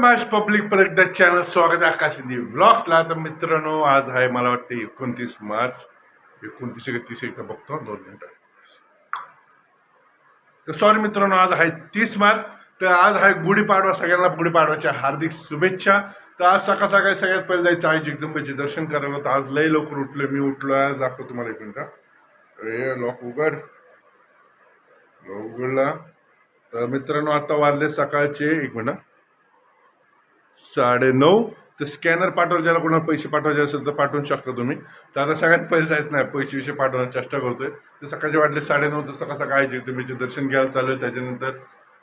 आकाश public पर्यटक channel स्वागत आहे व्लॉग्सला तर मित्रांनो आज आहे मला वाटते एकोणतीस मार्च. एकोणतीस एक तीस एकदा बघतो दोन मिनटं. तर सॉरी मित्रांनो आज आहे तीस मार्च. तर आज आहे गुढीपाडवा सगळ्यांना गुढीपाडव्याच्या हार्दिक शुभेच्छा. तर आज सकाळ सकाळी सगळ्यात पहिले जायचं आहे जगदंबेचे दर्शन करायला. तर आज लई लवकर उठलो मी उठलो आहे दाखवतो तुम्हाला एक मिनटं ए लॉक उघड. लॉक उघडला. तर मित्रांनो आता वाजले सकाळचे एक मिनटं. साडे नऊ तर स्कॅनर पाठवा ज्याला कोणाला पैसे पाठवायचे असेल तर पाठवू शकता तुम्ही. तर आता सगळ्यात पहिले जायचं नाही पैसे विषय पाठवण्याची चेष्टा करतोय. तर सकाळचे वाटले साडेनऊ तर सकाळ सकाळी जगदंबेचे दर्शन घ्यायला चालू आहे त्याच्यानंतर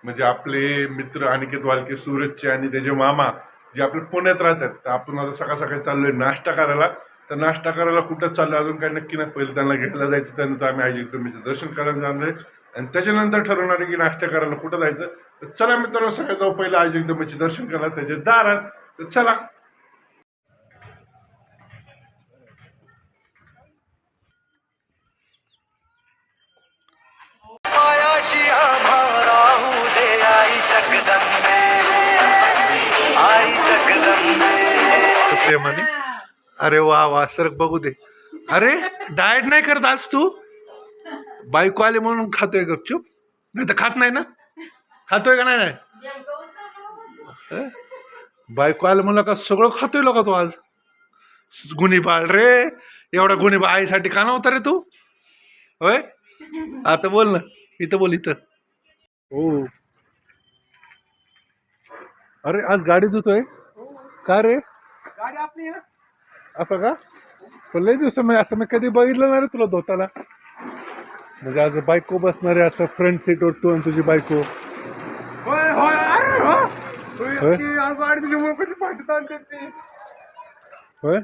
म्हणजे आपले मित्र अनिकेत वालके सूरजचे आणि त्याचे मामा जे आपले पुण्यात राहतात तर आपण आता सकाळ सकाळी चाललोय नाश्ता करायला. तर नाश्ता करायला कुठं चाललो अजून काही नक्की नाही. पहिले त्यांना घ्यायला जायचं त्यानंतर आम्ही आई जगदंबेचं दर्शन करायला जाणार आहे. आणि त्याच्यानंतर ठरवणार आहे की नाश्ता करायला कुठं जायचं. तर चला मित्रांनो सकाळी जाऊ पहिलं आई जगदंबेचे दर्शन करायला त्याचे दारात तर चला प्रेमाने. अरे वा वा सर बघू दे. अरे डाएट नाही करत आज तू? बायको आले म्हणून खातोय गपचूप नाही तर खात नाही ना? खातोय का नाही? नाही बायको आले म्हणलं का सगळं खातोय लोक तू आज? गुन्हे बाळ रे एवढा गुन्हे बाळ आईसाठी का नव्हता रे तू? होय? आता बोल ना इथं बोल इथं. हो अरे आज गाडी धुतोय? का रे? गाडी आपली आहे असं का? पण लय दिवस मी असं मी कधी बघितलं नाही रे तुला धोताला. म्हणजे आज बायको बसणार आहे असं फ्रंट सीटवर तू आणि तुझी बायको. होय होय अरे हो. होय, होय? की आज गाडी तुझ्यामुळे कधी फाटत आणते ती? होय?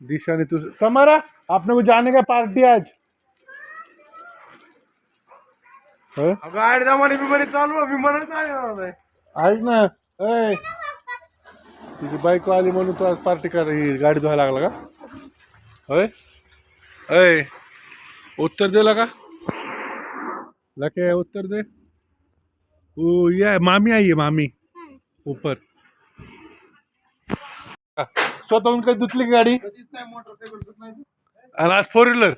दिशा ने तू समारा आपने को जाने का पार्टी आज. होय? गाडी दमाने बिमारी चालू आहे. ऐक ना ऐ तुझी बायको आली म्हणून तू आज पार्टी कर ही गाडी धुवायला लागला का? होय? अय उत्तर देला का? लके उत्तर दे. ओ ये मामी आई है मामी. ऊपर स्वतःहून काही धुतली का गाडी? नाही नाही आणि आज फोर व्हीलर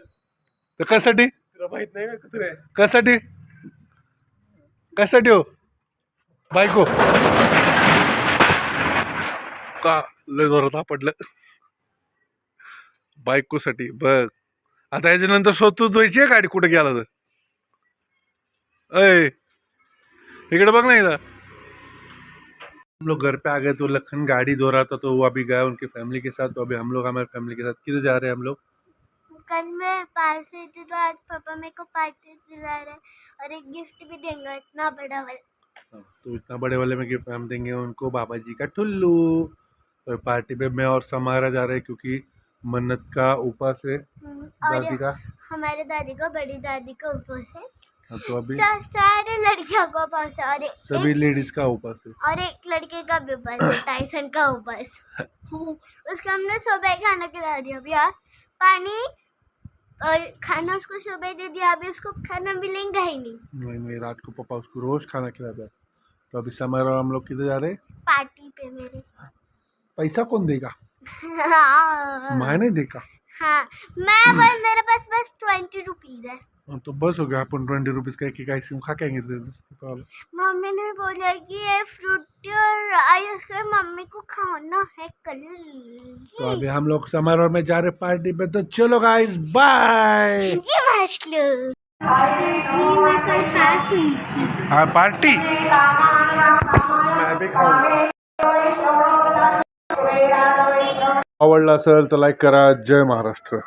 तर कशासाठी? तुला माहीत नाही का कुत्रे कशासाठी? कशासाठी हो? बायको. का लय जोरात आपडलं बायकोसाठी. बघ. आता ह्याच्यानंतर स्वतः धुवायची आहे गाडी कुठे गेला तर. अय इकडे बघ ना इथं हम लोग घर पे आ गए तो लखन गाड़ी धो रहा था तो वो अभी गया उनके फैमिली के साथ. तो अभी हम लोग हमारे फैमिली के साथ किधर जा रहे हैं हम लोग? कल मैं पार से थी तो आज पापा मेरे को पार्टी दिला रहे और एक गिफ्ट भी देंगे इतना बड़ा वाला। तो इतना बड़े वाले में गिफ्ट हम देंगे उनको बाबा जी का ठुल्लू और पार्टी पे मैं और समारा जा रहे हैं क्योंकि मन्नत का उपास है हम्म, दादी का। हमारे दादी को बड़ी दादी को उपवास है हाँ, तो अभी सा, सारे लड़कियों को उपवास है और एक, सभी लेडीज़ का उपास है और एक लड़के का भी उपवास है टाइसन का उपवास उसको हमने सुबह खाना खिला दिया अभी यार। पानी और खाना उसको सुबह दे दिया अभी उसको खाना मिलेगा ही नहीं। नहीं नहीं रात को पापा उसको रोज खाना खिलाता है तो अभी समारा और हम लोग किधर जा रहे हैं? पार्टी पे मेरे। पैसा कौन देगा? हाँ। मैं नहीं देगा हाँ मैं बस मेरे पास बस ट्वेंटी रुपीज़ है। हाँ, तो बस हो गया अपन ट्वेंटी रुपीज़ का एक एक आइसक्रीम खा के आएँगे मम्मी ने बोला कि ये फ्रूटी और आइसक्रीम मम्मी को खाना है कल। तो अभी हम लोग समारोह और मैं जा रहे पार्टी पे। तो चलो गाइस बाय जी हाँ पार्टी मैं भी खाऊँगा। आवडला असेल तर लाईक करा. जय महाराष्ट्र.